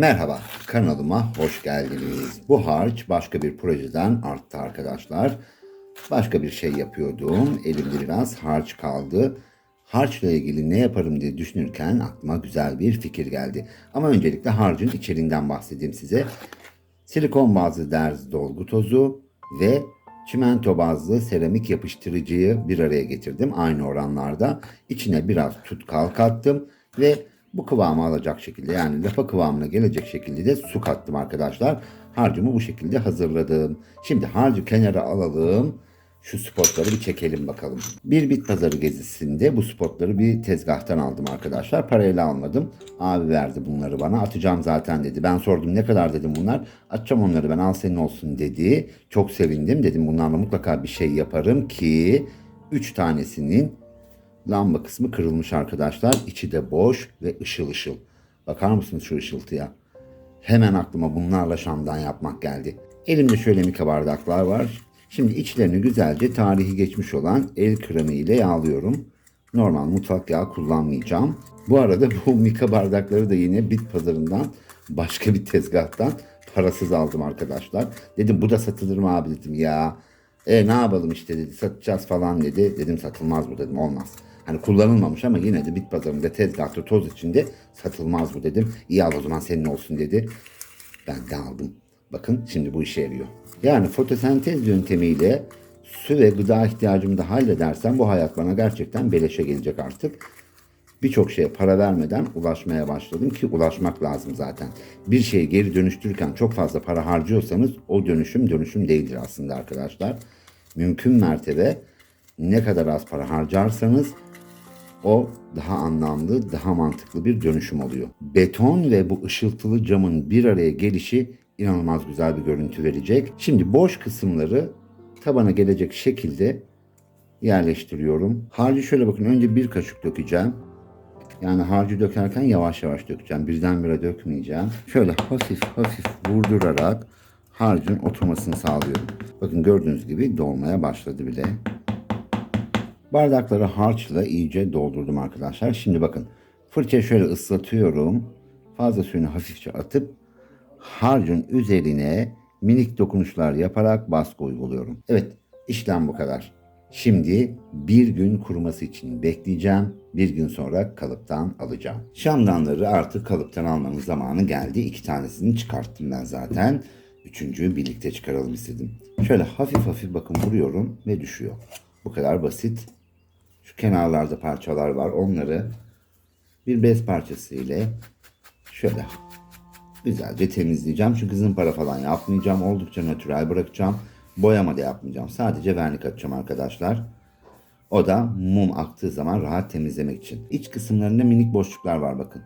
Merhaba, kanalıma hoş geldiniz. Bu harç başka bir projeden arttı arkadaşlar. Başka bir şey yapıyordum. Elimde biraz harç kaldı. Harçla ilgili ne yaparım diye düşünürken aklıma güzel bir fikir geldi. Ama öncelikle harcın içeriğinden bahsedeyim size. Silikon bazlı derz dolgu tozu ve çimento bazlı seramik yapıştırıcıyı bir araya getirdim aynı oranlarda. İçine biraz tutkal kattım ve bu kıvamı alacak şekilde yani lapa kıvamına gelecek şekilde de su kattım arkadaşlar. Harcımı bu şekilde hazırladım. Şimdi harcı kenara alalım. Şu spotları bir çekelim bakalım. Bir bit pazarı gezisinde bu spotları bir tezgahtan aldım arkadaşlar. Parayla almadım. Abi verdi bunları bana. Atacağım zaten dedi. Ben sordum ne kadar dedim bunlar. Atacağım onları ben al senin olsun dedi. Çok sevindim. Dedim bunlarla mutlaka bir şey yaparım ki 3 tanesinin lamba kısmı kırılmış arkadaşlar. İçi de boş ve ışıl ışıl. Bakar mısınız şu ışıltıya? Hemen aklıma bunlarla şamdan yapmak geldi. Elimde şöyle mika bardaklar var. Şimdi içlerini güzelce tarihi geçmiş olan el kremi ile yağlıyorum. Normal mutfak yağı kullanmayacağım. Bu arada bu mika bardakları da yine bit pazarından başka bir tezgahtan parasız aldım arkadaşlar. Dedim bu da satılır mı abi dedim ya. E ne yapalım işte dedi satacağız falan dedi. Dedim satılmaz bu dedim olmaz. Hani kullanılmamış ama yine de bit pazarında tezgahta toz içinde satılmaz bu dedim. İyi al o zaman senin olsun dedi. Ben de aldım. Bakın şimdi bu işe yarıyor. Yani fotosentez yöntemiyle su ve gıda ihtiyacımı da halledersem bu hayat bana gerçekten beleşe gelecek artık. Birçok şeye para vermeden ulaşmaya başladım ki ulaşmak lazım zaten. Bir şeyi geri dönüştürürken çok fazla para harcıyorsanız o dönüşüm dönüşüm değildir aslında arkadaşlar. Mümkün mertebe ne kadar az para harcarsanız o daha anlamlı, daha mantıklı bir dönüşüm oluyor. Beton ve bu ışıltılı camın bir araya gelişi inanılmaz güzel bir görüntü verecek. Şimdi boş kısımları tabana gelecek şekilde yerleştiriyorum. Harcı şöyle bakın önce bir kaşık dökeceğim. Yani harcı dökerken yavaş yavaş dökeceğim. Birdenbire dökmeyeceğim. Şöyle hafif hafif vurdurarak harcın oturmasını sağlıyorum. Bakın gördüğünüz gibi dolmaya başladı bile. Bardakları harçla iyice doldurdum arkadaşlar. Şimdi bakın fırça şöyle ıslatıyorum. Fazla suyunu hafifçe atıp harcın üzerine minik dokunuşlar yaparak baskı uyguluyorum. Evet işlem bu kadar. Şimdi bir gün kuruması için bekleyeceğim. Bir gün sonra kalıptan alacağım. Şamdanları artık kalıptan almanın zamanı geldi. İki tanesini çıkarttım ben zaten. Üçüncüyü birlikte çıkaralım istedim. Şöyle hafif hafif bakın vuruyorum ve düşüyor. Bu kadar basit. Şu kenarlarda parçalar var. Onları bir bez parçası ile şöyle güzelce temizleyeceğim. Çünkü zımpara falan yapmayacağım. Oldukça natürel bırakacağım. Boyama da yapmayacağım. Sadece vernik atacağım arkadaşlar. O da mum aktığı zaman rahat temizlemek için. İç kısımlarında minik boşluklar var bakın.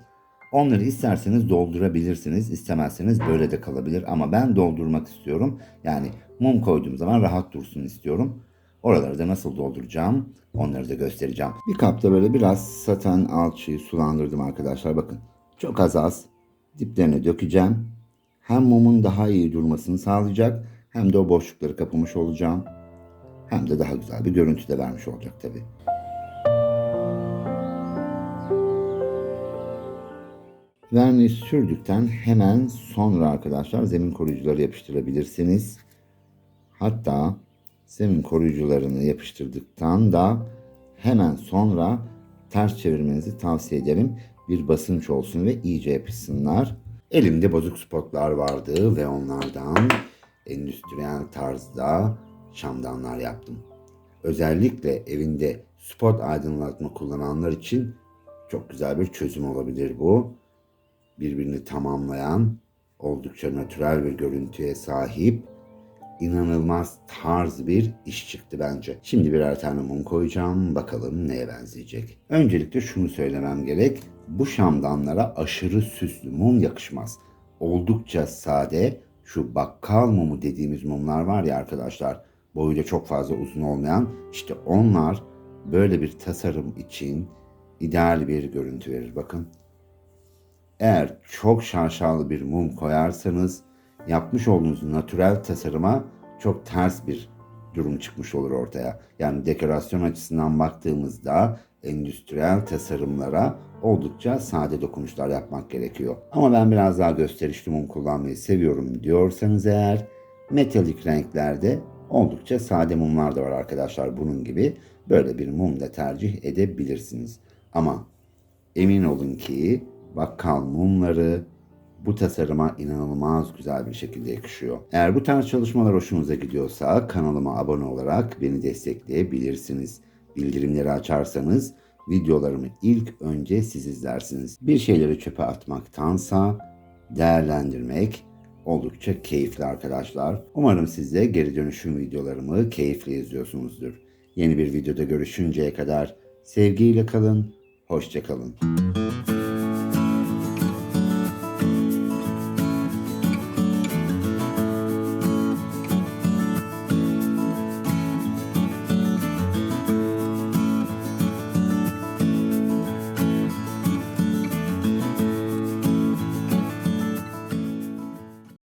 Onları isterseniz doldurabilirsiniz. istemezseniz böyle de kalabilir. Ama ben doldurmak istiyorum. Yani mum koyduğum zaman rahat dursun istiyorum. Oraları da nasıl dolduracağım onları da göstereceğim. Bir kapta böyle biraz saten alçıyı sulandırdım arkadaşlar. Bakın çok az az diplerine dökeceğim. Hem mumun daha iyi durmasını sağlayacak hem de o boşlukları kapamış olacağım. Hem de daha güzel bir görüntü de vermiş olacak tabii. Verniği sürdükten hemen sonra arkadaşlar zemin koruyucuları yapıştırabilirsiniz. Hatta zemin koruyucularını yapıştırdıktan da hemen sonra ters çevirmenizi tavsiye ederim. Bir basınç olsun ve iyice yapışsınlar. Elimde bozuk spotlar vardı ve onlardan endüstriyel tarzda şamdanlar yaptım. Özellikle evinde spot aydınlatma kullananlar için çok güzel bir çözüm olabilir bu. Birbirini tamamlayan, oldukça natürel bir görüntüye sahip, inanılmaz tarz bir iş çıktı bence. Şimdi birer tane mum koyacağım. Bakalım neye benzeyecek. Öncelikle şunu söylemem gerek. Bu şamdanlara aşırı süslü mum yakışmaz. Oldukça sade, şu bakkal mumu dediğimiz mumlar var ya arkadaşlar. Boyuyla çok fazla uzun olmayan. işte onlar böyle bir tasarım için ideal bir görüntü verir. Bakın. Eğer çok şaşalı bir mum koyarsanız yapmış olduğunuz natürel tasarıma çok ters bir durum çıkmış olur ortaya. Yani dekorasyon açısından baktığımızda endüstriyel tasarımlara oldukça sade dokunuşlar yapmak gerekiyor. Ama ben biraz daha gösterişli mum kullanmayı seviyorum diyorsanız eğer metalik renklerde oldukça sade mumlar da var arkadaşlar bunun gibi. Böyle bir mum da tercih edebilirsiniz. Ama emin olun ki bakkal mumları bu tasarıma inanılmaz güzel bir şekilde yakışıyor. Eğer bu tarz çalışmalar hoşunuza gidiyorsa kanalıma abone olarak beni destekleyebilirsiniz. Bildirimleri açarsanız videolarımı ilk önce siz izlersiniz. Bir şeyleri çöpe atmaktansa değerlendirmek oldukça keyifli arkadaşlar. Umarım siz de geri dönüşüm videolarımı keyifle izliyorsunuzdur. Yeni bir videoda görüşünceye kadar sevgiyle kalın, hoşça kalın.